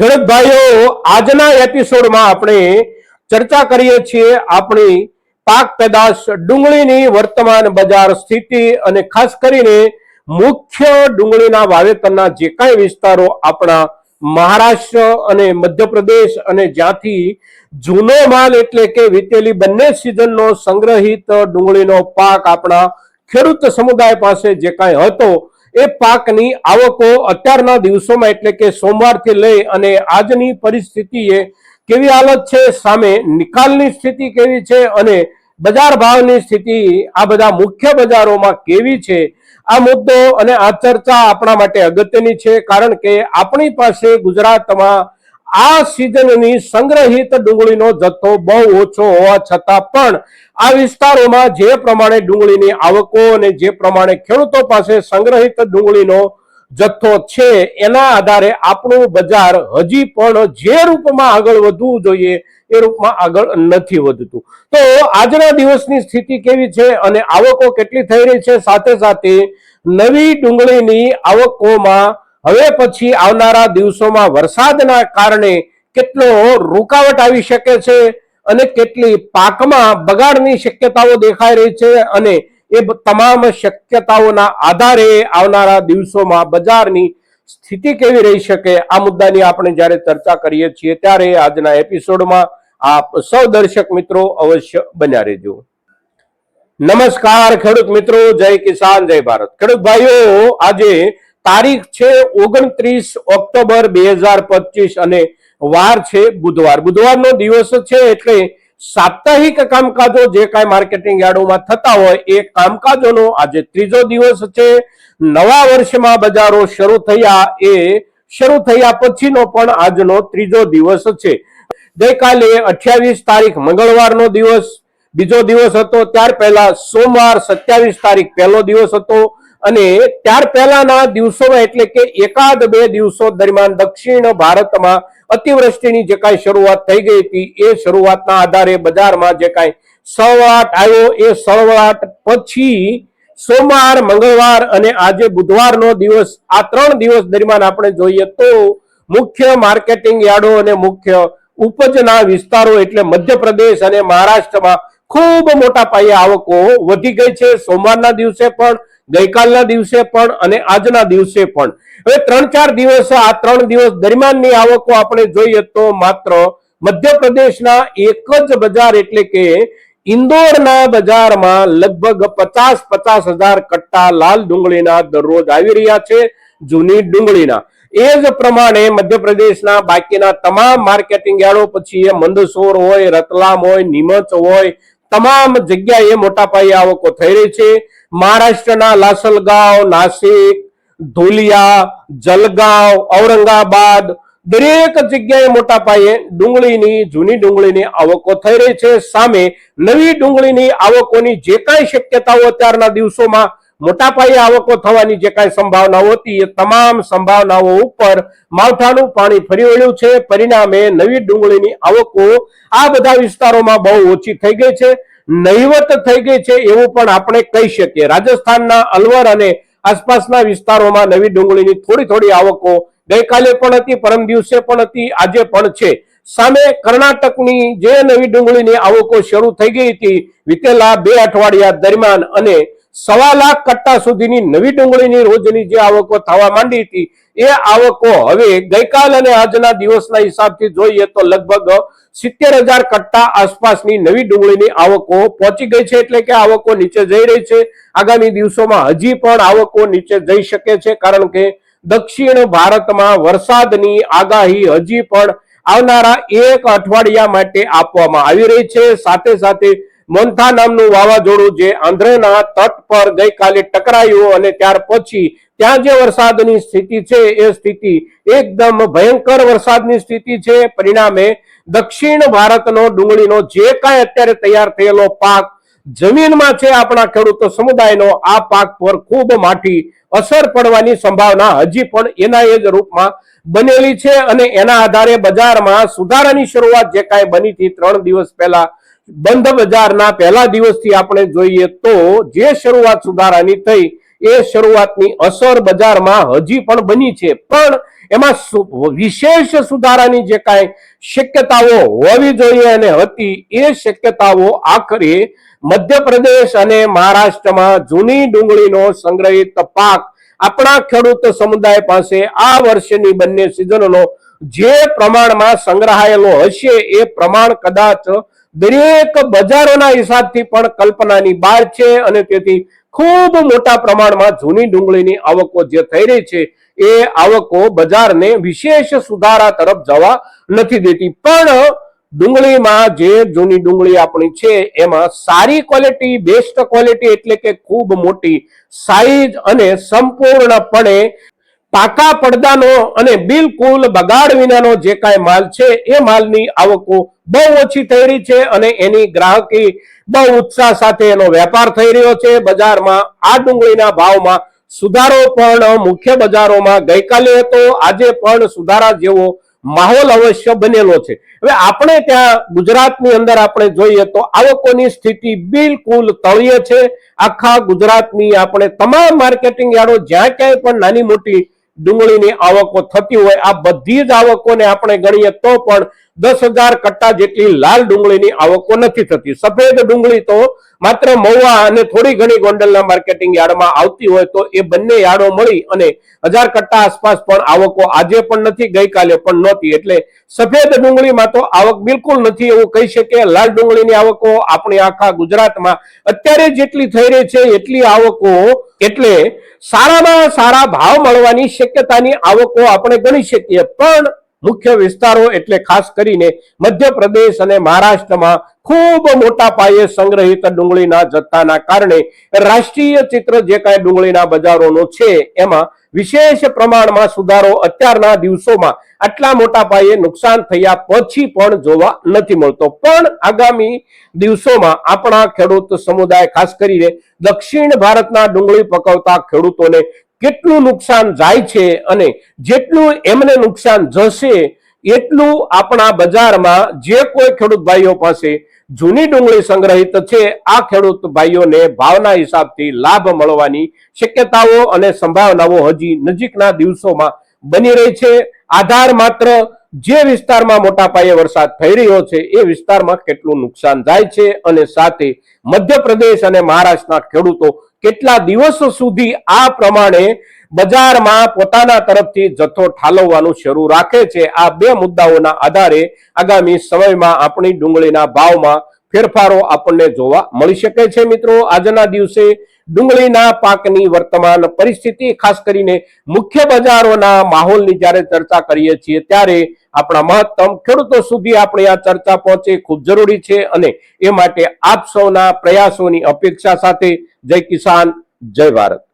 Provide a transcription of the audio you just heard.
ખેડૂત ભાઈઓ, આજના એપિસોડમાં આપણે ચર્ચા કરીએ છીએ આપણી પાક પેદાશ ડુંગળીની વર્તમાન બજાર સ્થિતિ અને ખાસ કરીને મુખ્ય ડુંગળીના વાવેતરના જે કાંઈ વિસ્તારો આપણા મહારાષ્ટ્ર અને મધ્યપ્રદેશ અને જ્યાંથી જૂનો માલ એટલે કે વીતેલી બંને સિઝનનો સંગ્રહિત ડુંગળીનો પાક આપણા ખેડૂત સમુદાય પાસે જે કાંઈ હતો એ પાકની આવકો અત્યારના દિવસોમાં એટલે કે સોમવારથી લઈ અને આજની પરિસ્થિતિએ કેવી હાલત છે, સામે નિકાલની સ્થિતિ કેવી છે અને બજાર ભાવની સ્થિતિ આ બધા મુખ્ય બજારોમાં કેવી છે, આ મુદ્દો અને આ ચર્ચા આપણા માટે અગત્યની છે. કારણ કે આપણી પાસે ગુજરાતમાં આ સિઝનની સંગ્રહિત ડુંગળીનો જથ્થો બહુ ઓછો હોવા છતાં પણ આ વિસ્તારોમાં જે પ્રમાણે ડુંગળીની આવકો અને જે પ્રમાણે ખેડૂતો પાસે સંગ્રહિત ડુંગળીનો જથ્થો છે, એના આધારે આપણું બજાર હજી પણ જે રૂપમાં આગળ વધવું જોઈએ એ રૂપમાં આગળ નથી વધતું. તો આજના દિવસની સ્થિતિ કેવી છે અને આવકો કેટલી થઈ રહી છે? સાથે સાથે નવી ડુંગળીની આવકોમાં હવે પછી આવનારા દિવસોમાં વરસાદના કારણે કેટલો રૂકાવટ આવી શકે છે અને કેટલી પાકમાં બગાડની શક્યતાઓ દેખાઈ રહી છે અને એ તમામ શક્યતાઓના આધારે આવનારા દિવસોમાં બજારની સ્થિતિ કેવી રહી શકે આ મુદ્દાની આપણે જ્યારે ચર્ચા કરીએ છીએ ત્યારે આજના એપિસોડમાં આપ સૌ દર્શક મિત્રો અવશ્ય બન્યા રહેજો. નમસ્કાર ખેડૂત મિત્રો, જય કિસાન, જય ભારત. ખેડૂત ભાઈઓ, આજે તારીખ છે ઓગણત્રીસ ઓક્ટોબર બે હજાર પચીસ અને વાર છે બુધવાર. બુધવારનો દિવસ છે એટલે સાપ્તાહિક કામકાજો જે કાંઈ માર્કેટિંગ યાર્ડોમાં થતા હોય એ કામકાજોનો આજે ત્રીજો દિવસ છે. નવા વર્ષમાં બજારો શરૂ થયા એ શરૂ થયા પછીનો પણ આજનો ત્રીજો દિવસ છે. ગઈકાલે અઠ્યાવીસ તારીખ મંગળવારનો દિવસ, બીજો દિવસ હતો, ત્યાર પહેલા સોમવાર સત્યાવીસ તારીખ પહેલો દિવસ હતો. અને ત્યાર પહેલાના દિવસોમાં એટલે કે એકાદ બે દિવસો દરમિયાન દક્ષિણ ભારતમાં અતિવૃષ્ટિની જે કાંઈ શરૂઆત થઈ ગઈ હતી, એ શરૂઆતના આધારે બજારમાં જે કાંઈ સળવાટ આવ્યો, એ સળવાટ પછી સોમવાર, મંગળવાર અને આજે બુધવારનો દિવસ, આ ત્રણ દિવસ દરમિયાન આપણે જોઈએ તો મુખ્ય માર્કેટિંગ યાર્ડો અને મુખ્ય ઉપજના વિસ્તારો એટલે મધ્યપ્રદેશ અને મહારાષ્ટ્રમાં ખૂબ મોટા પાયે આવકો વધી ગઈ છે. સોમવારના દિવસે પણ ગઈકાલના દિવસે પણ અને આજના દિવસે પણ. હવે ત્રણ ચાર દિવસ આ ત્રણ દિવસ દરમિયાનની આવકો આપણે જોઈએ તો માત્ર મધ્યપ્રદેશના એક જ બજાર એટલે કે ઇન્દોરના બજારમાં લગભગ પચાસ પચાસ હજાર કટ્ટા લાલ ડુંગળીના દરરોજ આવી રહ્યા છે, જૂની ડુંગળીના. એ જ પ્રમાણે મધ્યપ્રદેશના બાકીના તમામ માર્કેટિંગ યાર્ડો પછી એ મંદસોર હોય, રતલામ હોય, નીમચ હોય તમામ જગ્યાએ મોટા પાયે આવકો થઈ રહી છે. મહારાષ્ટ્રના લાસલગાંવ, નાસિક, ધુલિયા, જલગાંવ, ઔરંગાબાદ, દરેક જગ્યાએ મોટા પાયે ડુંગળીની, જૂની ડુંગળીની આવકો થઈ રહી છે. સામે નવી ડુંગળીની આવકોની જે કાંઈ શક્યતાઓ અત્યારના દિવસોમાં મોટા પાયે આવકો થવાની જે કાંઈ સંભાવનાઓ હતી એ તમામ સંભાવનાઓ ઉપર માવઠાનું પાણી ફરી વળ્યું છે. પરિણામે નવી ડુંગળીની આવકો આ બધા વિસ્તારોમાં બહુ ઓછી થઈ ગઈ છે. નહીવત થઈ ગઈ છે એવું પણ આપણે કહી શકીએ. રાજસ્થાનના અલવર અને આસપાસના વિસ્તારોમાં નવી ડુંગળીની થોડી થોડી આવકો ગઈકાલે પણ હતી, પરમ દિવસે પણ હતી, આજે પણ છે. સામે કર્ણાટકની જે નવી ડુંગળીની આવકો શરૂ થઈ ગઈ હતી વિતેલા બે અઠવાડિયા દરમિયાન અને સવા લાખ કટ્ટા સુધીની નવી ડુંગળીની રોજની જે આવકો થવા માંડી હતી, એ આવકો હવે ગઈકાલ અને આજના દિવસના હિસાબથી જોઈએ તો લગભગ સિત્તેર હજાર કટ્ટા આસપાસની નવી ડુંગળીની આવકો પહોંચી ગઈ છે એટલે કે આવકો નીચે જઈ રહી છે. આગામી દિવસોમાં હજી પણ આવકો નીચે જઈ શકે છે કારણ કે દક્ષિણ ભારતમાં વરસાદની આગાહી હજી પણ આવનારા એક અઠવાડિયા માટે આપવામાં આવી રહી છે. સાથે સાથે મોન્થા નામનું વાવાઝોડું જે આંધ્રના તટ પર ગઈકાલે ટકરાયું અને ત્યાર પછી ત્યાં જે વરસાદની સ્થિતિ છે એ સ્થિતિ એકદમ ભયંકર વરસાદની સ્થિતિ છે. પરિણામે દક્ષિણ ભારતનો ડુંગળીનો જે કાંઈ અત્યારે તૈયાર થયેલો પાક જમીનમાં છે આપણા ખેડૂતો સમુદાયનો, આ પાક પર ખૂબ માઠી અસર પડવાની સંભાવના હજી પણ એના એ જ રૂપમાં બનેલી છે અને એના આધારે બજારમાં સુધારાની શરૂઆત જે કાંઈ બની હતી ત્રણ દિવસ પહેલા બંધ બજારના પહેલા દિવસથી આપણે જોઈએ તો જે શરૂઆત સુધારાની થઈ, એ શરૂઆતની અસર બજારમાં હજી પણ બની છે. પણ એમાં વિશેષ સુધારાની જે કાંઈ શક્યતાઓ હોવી જોઈએ અને હતી, એ શક્યતાઓ આખરે મધ્યપ્રદેશ અને મહારાષ્ટ્રમાં જૂની ડુંગળીનો સંગ્રહિત પાક આપણા ખેડૂત સમુદાય પાસે આ વર્ષની બંને સિઝનનો જે પ્રમાણમાં સંગ્રહાયેલો હશે, એ પ્રમાણ કદાચ દરેક બજારોના હિસાબથી પણ કલ્પનાની બહાર છે અને તેથી ખૂબ મોટા પ્રમાણમાં જૂની ડુંગળીની આવકો જે થઈ રહી છે એ આવકો બજારને વિશેષ સુધારા તરફ જવા નથી દેતી. પણ ડુંગળીમાં જે જૂની ડુંગળી આપણી છે એમાં સારી ક્વોલિટી બેસ્ટ ક્વોલિટી એટલે કે ખૂબ મોટી સાઈઝ અને સંપૂર્ણપણે પાકા પડદાનો અને બિલકુલ બગાડ વિનાનો જે કાંઈ માલ છે, એ માલની આવકો બહુ ઓછી થઈ રહી છે અને એની ગ્રાહકી બહુ ઉત્સાહ સાથે એનો વેપાર થઈ રહ્યો છે. બજારમાં આ ડુંગળીના ભાવમાં સુધારો પણ મુખ્ય બજારોમાં ગઈકાલે હતો. આજે પણ સુધારા જેવો માહોલ અવશ્ય બનેલો છે. હવે આપણે ત્યાં ગુજરાતની અંદર આપણે જોઈએ તો આવકોની સ્થિતિ બિલકુલ તળિયે છે. આખા ગુજરાતની આપણે તમામ માર્કેટિંગ યાર્ડો જ્યાં ક્યાંય પણ નાની મોટી ડુંગળીની આવકો થતી હોય, આ બધી જ આવકોને આપણે ગણીએ તો પણ દસ હજાર કટ્ટા જેટલી લાલ ડુંગળીની આવકો નથી થતી. સફેદ ડુંગળી તો માત્ર મહુવા અને થોડી ઘણી ગોંડલના માર્કેટિંગ યાર્ડમાં આવતી હોય તો એ બંને યાર્ડો મળી અને હજાર કટ્ટા આસપાસ પણ આવકો આજે પણ નથી, ગઈકાલે પણ નહોતી. એટલે સફેદ ડુંગળીમાં તો આવક બિલકુલ નથી એવું કહી શકીએ. લાલ ડુંગળીની આવકો આપણી આખા ગુજરાતમાં અત્યારે જેટલી થઈ રહી છે, એટલી આવકો એટલે સારામાં સારા ભાવ મળવાની શક્યતાની આવકો આપણે ગણી શકીએ. પણ મુખ્ય વિસ્તારો એટલે ખાસ કરીને મધ્યપ્રદેશ અને મહારાષ્ટ્રમાં ખૂબ મોટા પાયે સંગ્રહિત ડુંગળીના જથ્થાના કારણે રાષ્ટ્રીય ચિત્ર જે કાંઈ ડુંગળીના બજારોનો છે, એમાં વિશેષ પ્રમાણમાં સુધારો અત્યારના દિવસોમાં આટલા મોટા પાયે નુકસાન થયા પછી પણ જોવા નથી મળતો. પણ આગામી દિવસોમાં આપણા ખેડૂત સમુદાય ખાસ કરીને દક્ષિણ ભારતના ડુંગળી પકવતા ખેડૂતોને કેટલું નુકસાન જાય છે અને જેટલું એમને નુકસાન જશે, એટલું આપણા બજારમાં જે કોઈ ખેડૂત ભાઈઓ પાસે જૂની ડુંગળી સંગ્રહિત છે, આ ખેડૂત ભાઈઓને ભાવના હિસાબથી લાભ મળવાની શક્યતાઓ અને સંભાવનાઓ હજી નજીકના દિવસોમાં બની રહી છે. આધાર માત્ર જે વિસ્તારમાં મોટા પાયે વરસાદ થઈ રહ્યો છે, એ વિસ્તારમાં કેટલું નુકસાન જાય છે અને સાથે મધ્યપ્રદેશ અને મહારાષ્ટ્રના ખેડૂતો કેટલા દિવસો સુધી આ પ્રમાણે બજારમાં પોતાના તરફથી જથ્થો ઠાલવવાનું શરૂ રાખે છે? આ બે મુદ્દાઓના આધારે આગામી સમયમાં આપણી ડુંગળીના ભાવમાં ફેરફારો આપણને જોવા મળી શકે છે મિત્રો. આજના દિવસે ડુંગળીના પાકની વર્તમાન પરિસ્થિતિ, ખાસ કરીને મુખ્ય બજારોના માહોલની જ્યારે ચર્ચા કરીએ છીએ ત્યારે આપણા મહત્તમ ખેડૂતો સુધી આપણે આ ચર્ચા પહોંચે, ખૂબ જરૂરી છે અને એ માટે આપ સૌના પ્રયાસોની અપેક્ષા સાથે જય કિસાન, જય ભારત.